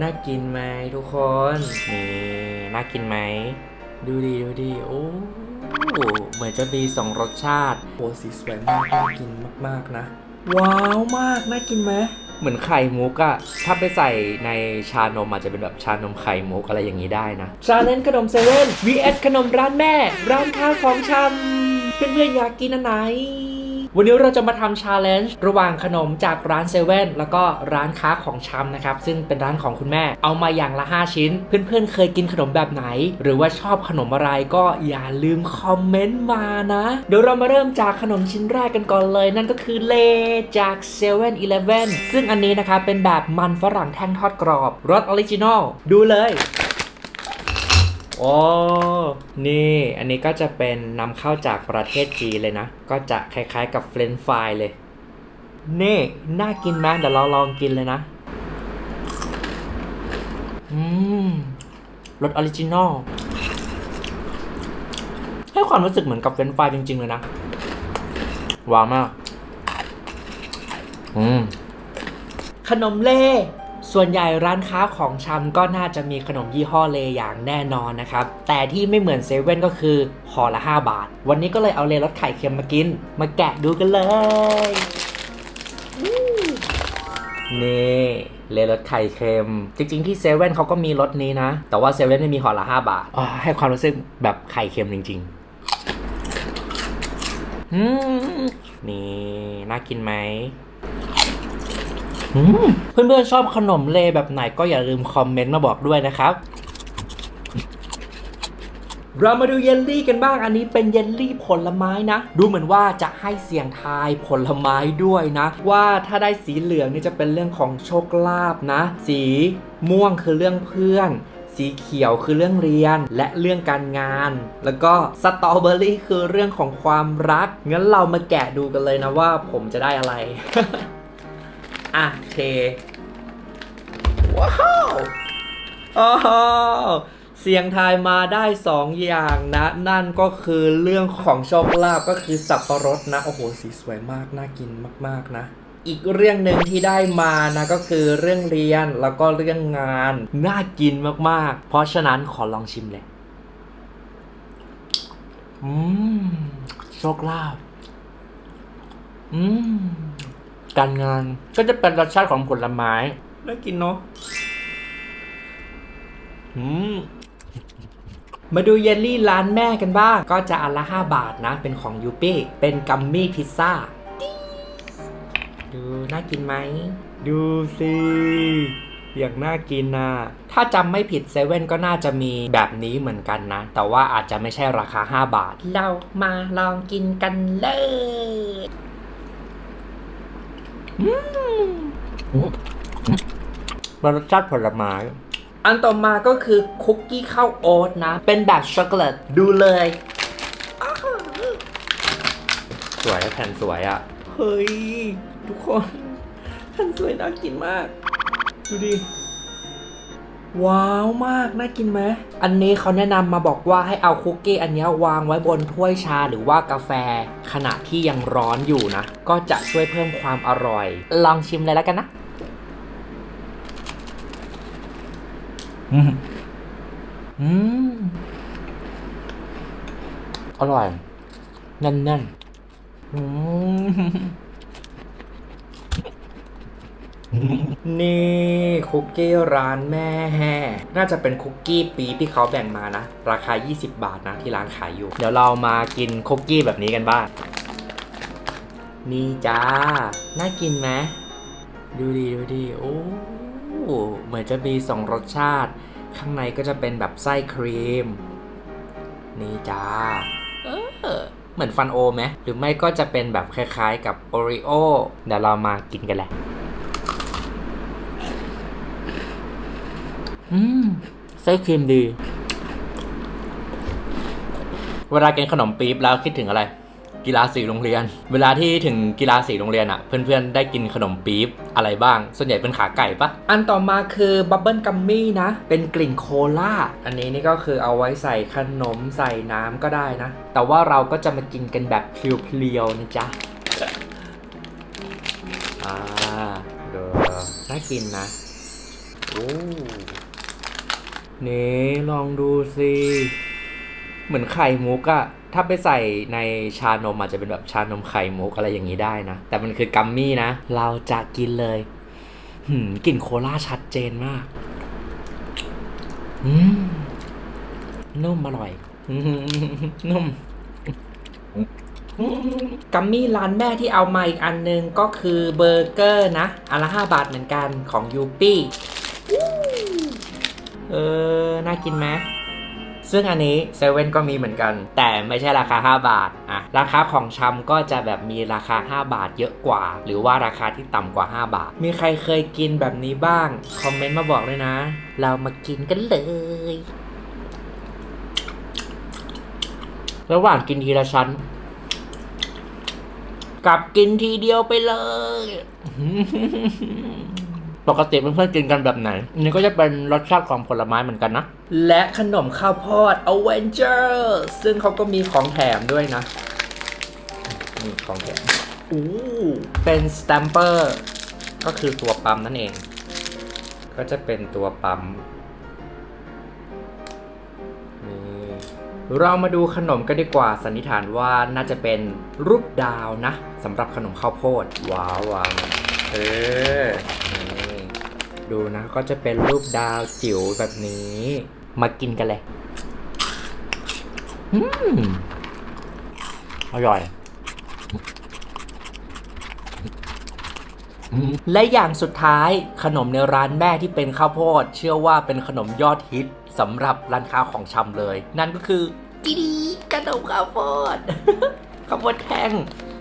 น่ากินไหมทุกคน นี่ น่ากินไหม ดูดีดูดีโอ้เหมือนจะมีสองรสชาติโอ้สีสวยมาก น่ากินมาก ๆ นะ ว้าวมาก น่ากินไหมเหมือนไข่มุกอะถ้าไปใส่ในชานมอาจจะเป็นแบบชานมไข่มุกอะไรอย่างนี้ได้นะ ชาเลนจ์ขนมเซเว่น vs ขนมร้านแม่ ร้านค้าของชำเพื่อนๆอยากกินอันไหน วันนี้เราจะมาทำชาเลนจ์ระหว่างขนมจากร้านเซเว่นแล้วก็ร้านค้าของชำนะครับ ซึ่งเป็นร้านของคุณแม่ เอามาอย่างละ 5 ชิ้น เพื่อนๆ เคยกินขนมแบบไหน หรือว่าชอบขนมอะไรก็อย่าลืมคอมเมนต์มานะ เดี๋ยวเรามาเริ่มจากขนมชิ้นแรกกันก่อนเลย นั่นก็คือเลจาก7 e เ e ่ e อซึ่งอันนี้นะครับเป็นแบบมันฝรั่งแท่งทอดกรอบรสออริจินอลดูเลย โอ้นี่อันนี้ก็จะเป็นนำเข้าจากประเทศจีนเลยนะ ก็จะคล้ายๆกับเฟรนฟรายเลย นี่น่ากินไหมเดี๋ยวเราลองกินเลยนะ อืมรสออริจินอลให้ความรู้สึกเหมือนกับเฟรนฟรายจริง ๆ เลยนะหวานมาก อืม ขนมเล่ ส่วนใหญ่ร้านค้าของชำก็น่าจะมีขนมยี่ห้อเลอย่างแน่นอนนะครับ แต่ที่ไม่เหมือนเซเว่นก็คือห่อละ 5 บาท วันนี้ก็เลยเอาเลรสไข่เค็มมากิน มาแกะดูกันเลยอืมนี่เลรสไข่เค็ม จริง ๆ ที่เซเว่นเขาก็มีรสนี้นะ แต่ว่าเซเว่นไม่มีห่อละ 5 บาทอ๋อให้ความรู้สึกแบบไข่เค็มจริงๆอืมนี่ น่ากินไหมอืม เพื่อนๆชอบขนมเลแบบไหนก็อย่าลืมคอมเมนต์มาบอกด้วยนะครับเรามาดูเยลลี่กันบ้าง อันนี้เป็นเยลลี่ผลไม้นะ ดูเหมือนว่าจะให้เสียงทายผลไม้ด้วยนะ ว่าถ้าได้สีเหลืองนี่จะเป็นเรื่องของโชคลาภนะ สีม่วงคือเรื่องเพื่อน สีเขียวคือเรื่องเรียนและเรื่องการงาน แล้วก็สตรอเบอรี่คือเรื่องของความรัก งั้นเรามาแกะดูกันเลยนะว่าผมจะได้อะไร อะเทว้าวโอ้โหเสียงทายมาได้สองอย่างนะ นั่นก็คือเรื่องของโชคลาภก็คือสับปะรดนะ โอ้โห สีสวยมาก น่ากินมาก ๆ นะ อีกเรื่องหนึ่งที่ได้มานะ ก็คือเรื่องเรียนแล้วก็เรื่องงาน น่ากินมาก ๆ เพราะฉะนั้นขอลองชิมเลย อืม โชคลาภอืม การงาน ก็จะเป็นรสชาติของผลไม้น่ากินเนาะอืมมาดูเยลลี่ร้านแม่กันบ้าง ก็จะอันละ 5 บาทนะ เป็นของยูปี้เป็นกัมมี่พิซซ่า ดูน่ากินไหม ดูสิอย่างน่ากินนะถ้าจำไม่ผิดเซเว่นก็น่าจะมีแบบนี้เหมือนกันนะ แต่ว่าอาจจะไม่ใช่ราคา 5 บาท เรามาลองกินกันเลย มันรสชาติผลไม้ อันต่อมาก็คือคุกกี้ข้าวโอ๊ตนะ เป็นแบบช็อกโกแลตดูเลยอ้าวสวยแผ่นสวยอะ่ะ เฮ้ย ทุกคนแผ่นสวยน่ากินมาก ดูดิ ว้าวมาก น่ากินไหม อันนี้เขาแนะนำมาบอกว่าให้เอาคุกกี้อันเนี้ยวางไว้บนถ้วยชาหรือว่ากาแฟ ขณะที่ยังร้อนอยู่นะ ก็จะช่วยเพิ่มความอร่อย ลองชิมเลยแล้วกันนะ อืมอืมอร่อย แน่นๆอืม นี่คุกกี้ร้านแม่แห่น่าจะเป็นคุกกี้ปี๊บที่เขาแบ่งมานะ ราคา 20 บาทนะที่ร้านขายอยู่ เดี๋ยวเรามากินคุกกี้แบบนี้กันบ้าง นี่จ้า น่ากินไหมดูดีดูดีโอ้เหมือนจะมีสองรสชาติ ข้างในก็จะเป็นแบบไส้ครีม นี่จ้าเออเหมือนฟันโอไหมหรือไม่ก็จะเป็นแบบคล้ายๆ กับโอริโอเดี๋ยวเรามากินกันแหละ อืมไส้ครีมดี เวลากินขนมปี๊บแล้วคิดถึงอะไร กีฬาสีโรงเรียน เวลาที่ถึงกีฬาสีโรงเรียนอะ่ะ เพื่อนๆได้กินขนมปี๊บอะไรบ้าง ส่วนใหญ่เป็นขาไก่ปะอันต่อมาคือบับเบิลกัมมี่นะ เป็นกลิ่นโคลาอันนี้นี่ก็คือเอาไว้ใส่ขนมใส่น้ำก็ได้นะ แต่ว่าเราก็จะมากินกันแบบเพลียวๆนะจ๊ะอ่าเดี๋ยวน่ากินนะโอ้ นี่ลองดูสิเหมือนไข่มุกอะถ้าไปใส่ในชานมอาจจะเป็นแบบชานมไข่มุกอะไรอย่างนี้ได้นะ แต่มันคือกัมมี่นะ เราจะกินเลยหืมกลิ่นโคลาชัดเจนมากอืมนุ่มอร่อยนุ่มกัมมี่ร้านแม่ที่เอามาอีกอันนึงก็คือเบอร์เกอร์นะอันละ5บาทเหมือนกันของยูปี้ เออ น่ากินไหมซึ่งอันนี้เซเว่นก็มีเหมือนกัน แต่ไม่ใช่ราคา 5 บาทอะราคาของชำก็จะแบบมีราคา 5 บาทเยอะกว่า หรือว่าราคาที่ต่ำกว่า 5 บาท มีใครเคยกินแบบนี้บ้าง คอมเมนต์มาบอกเลยนะ เรามากินกันเลยระหว่างกินทีละชั้นกับกินทีเดียวไปเลย ปกติเพื่อนๆกินกันแบบไหนอันนี้ก็จะเป็นรสชาติของผลไม้เหมือนกันนะ และขนมข้าวโพด Avenger ซึ่งเขาก็มีของแถมด้วยนะนี่ของแถมอู้เป็นสแตมเปอร์ก็คือตัวปั๊มนั่นเอง ก็จะเป็นตัวปั๊มนี่เรามาดูขนมกันดีกว่าสันนิษฐานว่าน่าจะเป็นรูปดาวนะสำหรับขนมข้าวโพด ว้าวว้าวเออนี่ ดูนะ ก็จะเป็นรูปดาวจิ๋วแบบนี้ มากินกันเลยอืมอร่อยและอย่างสุดท้ายขนมในร้านแม่ที่เป็นข้าวโพด เชื่อว่าเป็นขนมยอดฮิตสำหรับร้านค้าของชำเลย นั่นก็คือดีดีขนมข้าวโพดข้าวโพดแท่ง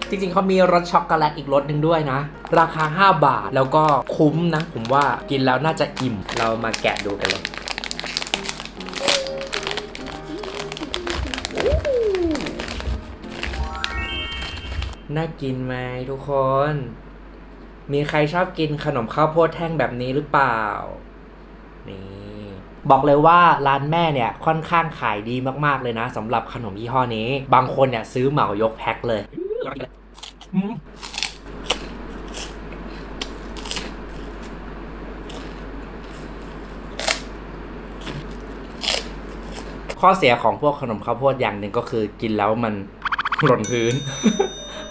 จริงๆเขามีรสช็อกโกแลตอีกรสหนึ่งด้วยนะ ราคา 5 บาทแล้วก็คุ้มนะ ผมว่ากินแล้วน่าจะอิ่ม เรามาแกะดูกันเลยน่ากินไหมทุกคน มีใครชอบกินขนมข้าวโพดแท่งแบบนี้หรือเปล่า นี่ บอกเลยว่าร้านแม่เนี่ยค่อนข้างขายดีมากๆเลยนะสำหรับขนมยี่ห้อนี้ บางคนเนี่ยซื้อเหมายกแพ็คเลย ข้อเสียของพวกขนมข้าวโพดอย่างหนึ่งก็คือกินแล้วมันหล่นพื้น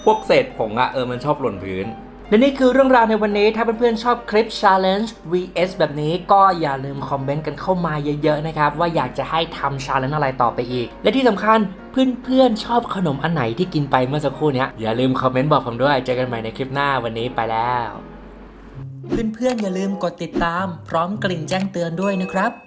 พวกเศษผงอะเออมันชอบหล่นพื้น และนี่คือเรื่องราวในวันนี้ถ้าเพื่อนๆชอบคลิป Challenge vs แบบนี้ก็อย่าลืมคอมเมนต์กันเข้ามาเยอะๆนะครับ ว่าอยากจะให้ทำ Challenge อะไรต่อไปอีก และที่สำคัญเพื่อนๆชอบขนมอันไหนที่กินไปเมื่อสักครู่นี้อย่าลืมคอมเมนต์บอกผมด้วย เจอกันใหม่ในคลิปหน้าวันนี้ไปแล้ว เพื่อนๆอย่าลืมกดติดตาม พร้อมกลิ่งแจ้งเตือนด้วยนะครับ